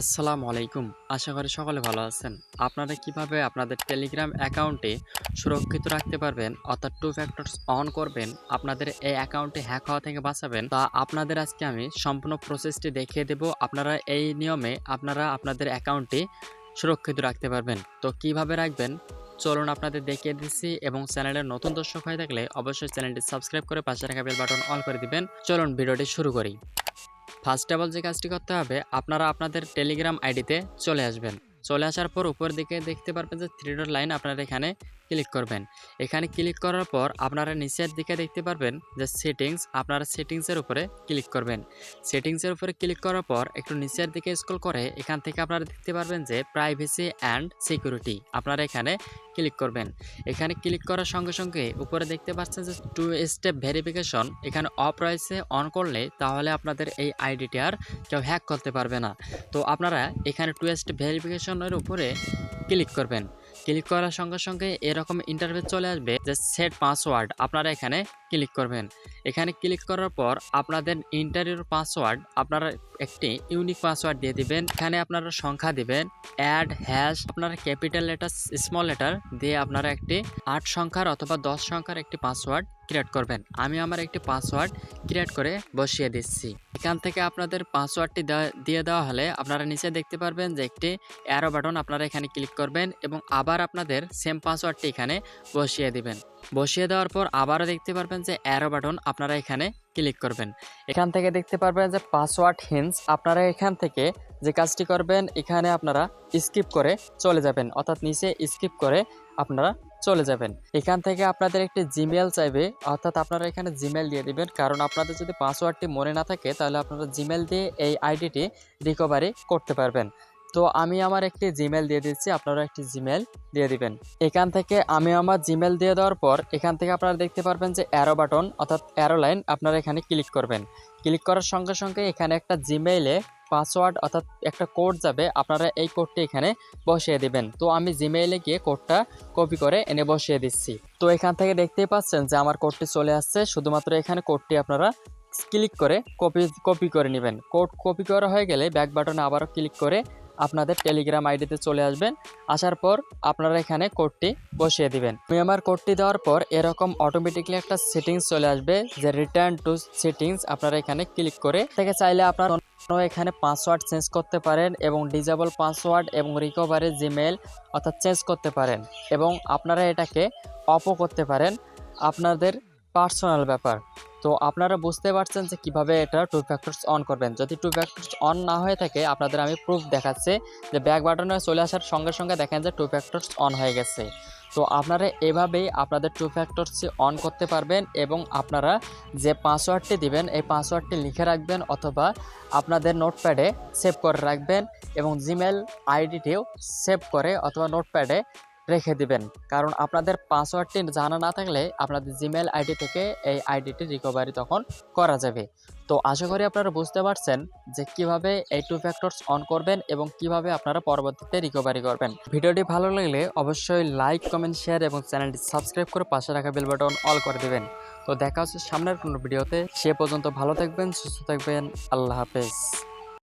আসসালামু আলাইকুম। আশা করি সকলে ভালো আছেন। আপনারা কীভাবে আপনাদের টেলিগ্রাম অ্যাকাউন্টে সুরক্ষিত রাখতে পারবেন অর্থাৎ টু ফ্যাক্টরস অন করবেন, আপনাদের এই অ্যাকাউন্টে হ্যাক হওয়া থেকে বাঁচাবেন, তা আপনাদের আজকে আমি সম্পূর্ণ প্রসেসটি দেখিয়ে দেব। আপনারা এই নিয়মে আপনারা আপনাদের অ্যাকাউন্টে সুরক্ষিত রাখতে পারবেন। তো কীভাবে রাখবেন? চলুন আপনাদের দেখিয়ে দিচ্ছি এবং চ্যানেলের নতুন দর্শক হয়ে থাকলে অবশ্যই চ্যানেলটি সাবস্ক্রাইব করে পাশে রাখা বেল বাটন অন করে দিবেন। চলুন ভিডিওটি শুরু করি। ফার্স্ট অফ অল যে কাজটি করতে হবে, আপনারা আপনাদের টেলিগ্রাম আইডিতে চলে আসবেন। চলে আসার পর উপর দিকে দেখতে পারবেন যে থ্রি ডট লাইন আপনারা এখানে ক্লিক করবেন। এখানে ক্লিক করার পর আপনারা নিচের দিকে দেখতে পারবেন যে সেটিংস আপনারা সেটিংসের উপরে ক্লিক করবেন। সেটিংসের উপরে ক্লিক করার পর একটু নিচের দিকে স্ক্রল করে এখান থেকে আপনারা দেখতে পারবেন যে প্রাইভেসি অ্যান্ড সিকিউরিটি আপনারা এখানে ক্লিক করবেন। এখানে ক্লিক করার সঙ্গে সঙ্গে উপরে দেখতে পাচ্ছেন যে টু স্টেপ ভেরিফিকেশন এখানে অফ রয়েছে অন করলে তাহলে আপনাদের এই আইডিটি আর কেউ হ্যাক করতে পারবে না। তো আপনারা এখানে টু স্টেপ ভেরিফিকেশনের উপরে ক্লিক করবেন। ক্লিক করার সঙ্গে সঙ্গে এরকম ইন্টারভিউ চলে আসবে যে সেট পাসওয়ার্ড আপনারা এখানে ক্লিক করবেন। এখানে ক্লিক করার পর আপনাদের ইন্টারভিউর পাসওয়ার্ড আপনারা একটি ইউনিক পাসওয়ার্ড দিয়ে দিবেন। এখানে আপনারা সংখ্যা দিবেন অ্যাড হ্যাশ আপনারা ক্যাপিটাল লেটার স্মল লেটার দিয়ে আপনারা একটি আট সংখ্যার অথবা দশ সংখ্যার একটি পাসওয়ার্ড ক্রিয়েট করবেন। আমি আমার একটি পাসওয়ার্ড ক্রিয়েট করে বসিয়ে দিচ্ছি। এখান থেকে আপনাদের পাসওয়ার্ডটি দিয়ে দেওয়া হলে আপনারা নিচে দেখতে পারবেন যে একটি অ্যারো বাটন আপনারা এখানে ক্লিক করবেন এবং আবার আপনাদের সেম পাসওয়ার্ডটি এখানে বসিয়ে দিবেন। বসিয়ে দেওয়ার পর আবারও দেখতে পারবেন যে অ্যারো বাটন আপনারা এখানে ক্লিক করবেন। এখান থেকে দেখতে পারবেন যে পাসওয়ার্ড হিন্স আপনারা এখান থেকে যে কাজটি করবেন, এখানে আপনারা স্কিপ করে চলে যাবেন। অর্থাৎ নিচে স্কিপ করে আপনারা চলে যাবেন। এখান থেকে আপনাদের একটি জিমেল চাইবে, অর্থাৎ আপনারা এখানে জিমেল দিয়ে দিবেন। কারণ আপনাদের যদি পাসওয়ার্ডটি মনে না থাকে, তাহলে আপনারা জিমেল দিয়ে এই আইডিটি রিকভারি করতে পারবেন। তো আমি আমার একটি জিমেল দিয়ে দিচ্ছি আপনারা একটি জিমেল দিয়ে দিবেন। এখান থেকে আমি আমার জিমেল দিয়ে দেওয়ার পর, এখান থেকে আপনারা দেখতে পারবেন যে অ্যারো বাটন অর্থাৎ অ্যারো লাইন আপনারা এখানে ক্লিক করবেন। ক্লিক করার সঙ্গে সঙ্গে এখানে একটা জিমেইলে পাসওয়ার্ড অর্থাৎ একটা কোড যাবে, আপনারা এই কোডটি এখানে বসিয়ে দিবেন। তো আমি জিমেইলে গিয়ে কোডটা কপি করে এনে বসিয়ে দিচ্ছি। তো এখান থেকে দেখতেই পাচ্ছেন যে আমার কোডটি চলে আসছে, শুধুমাত্র এখানে কোডটি আপনারা ক্লিক করে কপি কপি করে নেবেন। কোড কপি করা হয়ে গেলে ব্যাক বাটনে আবারও ক্লিক করে আপনাদের টেলিগ্রাম আইডিতে চলে আসবেন। আসার পর আপনারা এখানে কোডটি বসিয়ে দিবেন। আমি আমার কোডটি দেওয়ার পর এরকম অটোমেটিকলি একটা সেটিংস চলে আসবে, যে রিটার্ন টু সেটিংস আপনারা এখানে ক্লিক করে থেকে চাইলে আপনার অন্য এখানে পাসওয়ার্ড চেঞ্জ করতে পারেন এবং ডিজেবল পাসওয়ার্ড এবং রিকভারি জিমেল অর্থাৎ চেঞ্জ করতে পারেন। এবং আপনারা এটাকে অপও করতে পারেন। আপনাদের পার্সোনাল ব্যাপার। তো আপনারা বুঝতে পারছেন যে কীভাবে এটা টু ফ্যাক্টরস অন করবেন। যদি টু ফ্যাক্টরস অন না হয়ে থাকে, আপনাদের আমি প্রুফ দেখাচ্ছি যে ব্যাক বাটনে চলে আসার সঙ্গে সঙ্গে দেখেন যে টু ফ্যাক্টরস অন হয়ে গেছে। তো আপনারা এভাবেই আপনাদের টু ফ্যাক্টরস অন করতে পারবেন এবং আপনারা যে পাসওয়ার্ডটি দিবেন, এই পাসওয়ার্ডটি লিখে রাখবেন অথবা আপনাদের নোটপ্যাডে সেভ করে রাখবেন এবং জিমেল আইডিটিও সেভ করে অথবা নোটপ্যাডে রেখে দিবেন। কারণ আপনাদের পাসওয়ার্ডটি জানা না থাকলে আপনাদের জিমেল আইডি থেকে এই আইডিটি রিকভারি তখন করা যাবে। তো আশা করি আপনারা বুঝতে পারছেন যে কীভাবে এই টু ফ্যাক্টরস অন করবেন এবং কীভাবে আপনারা পরবর্তীতে রিকভারি করবেন। ভিডিওটি ভালো লাগলে অবশ্যই লাইক কমেন্ট শেয়ার এবং চ্যানেলটি সাবস্ক্রাইব করে পাশে রাখা বেল বাটন অল করে দেবেন। তো দেখা হচ্ছে সামনের কোনো ভিডিওতে সে পর্যন্ত ভালো থাকবেন, সুস্থ থাকবেন, আল্লাহ হাফেজ।